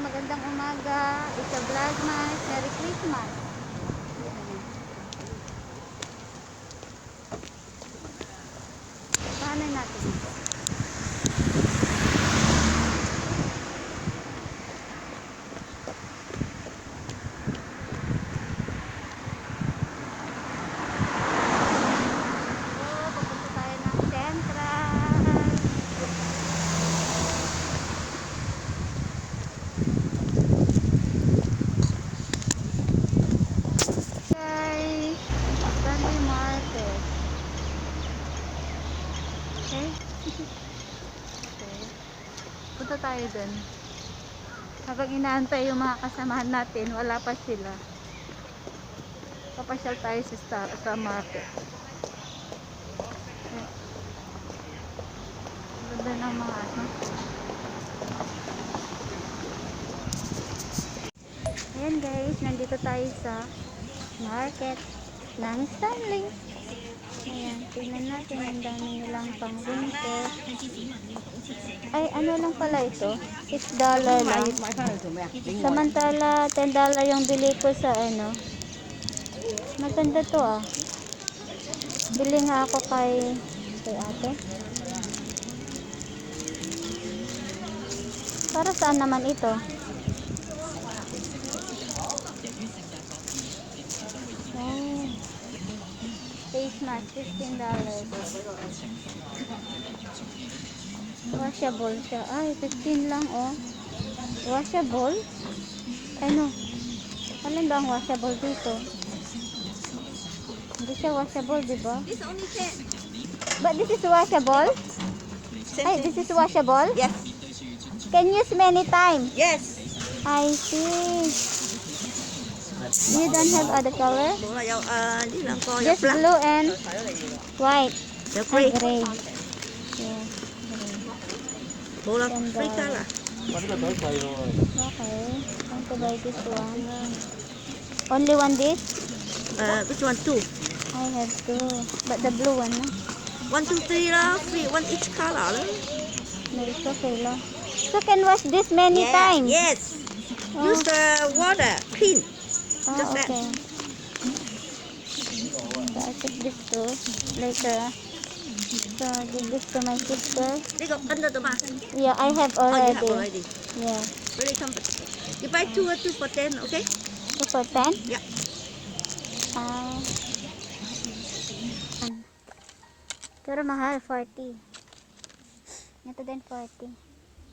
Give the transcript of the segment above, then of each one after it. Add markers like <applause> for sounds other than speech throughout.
magandang umaga. It's a Vlogmas. Merry Christmas. Paano natin? Oh, papunta tayo ng Central. Guys, Sunday Market. Okay? okay. Punta tayo dun. Habang inaantay yung mga kasamahan natin, wala pa sila. Papasyal tayo sa, star, sa market. Okay. Ganda ng mga ano. Ayan guys, nandito tayo sa market ng Stanley. Ayan, tingnan natin ang dami nilang pang-winto. Ay, ano lang pala ito? $6 lang. Samantala, $10 yung bili ko sa ano. Matanda to ah. Bili nga ako kay, kay ate. Para saan naman ito? Mask, 15 dollars. Washable siya. Ay, 15 lang oh. Washable? Ano? Alin ba ang washable dito? Hindi siya washable, di ba? This only ten. But this is washable? Ay, this is washable? Yes. Can use many times. Yes. I see. You don't have other color? Just blue and white. And gray. Yeah, gray. And the, okay, to buy this one. Only one this? Uh, which one? Two. I have two. But the blue one, no? One, two, three, la. Three, one each color, la. No, it's okay, la. You can wash this many times. Yes. Use the water, clean. Ah, okay. It. So, I too. Later. So, I give this to my sister. This is under the. Yeah, I have already. Oh, you have already. Yeah. Really comfortable. You buy two or two for ten, okay? Two for ten? Yeah. Uh, um, pero mahal, 40. Ito din 40.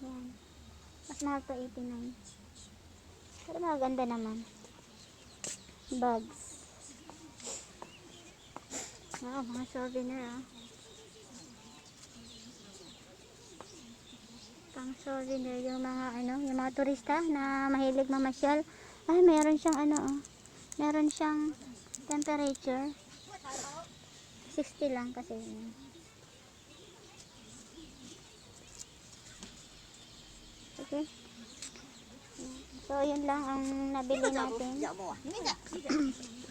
Yan. Mas mahal to 89. Pero maganda naman. Bags. Wow, mga souvenir ah. Pang souvenir yung mga ano, yung mga turista na mahilig mamasyal. Ay, meron siyang ano oh. Meron siyang temperature. 60 lang kasi. yun. Okay. So, yun lang ang nabili natin. Mua. <clears throat>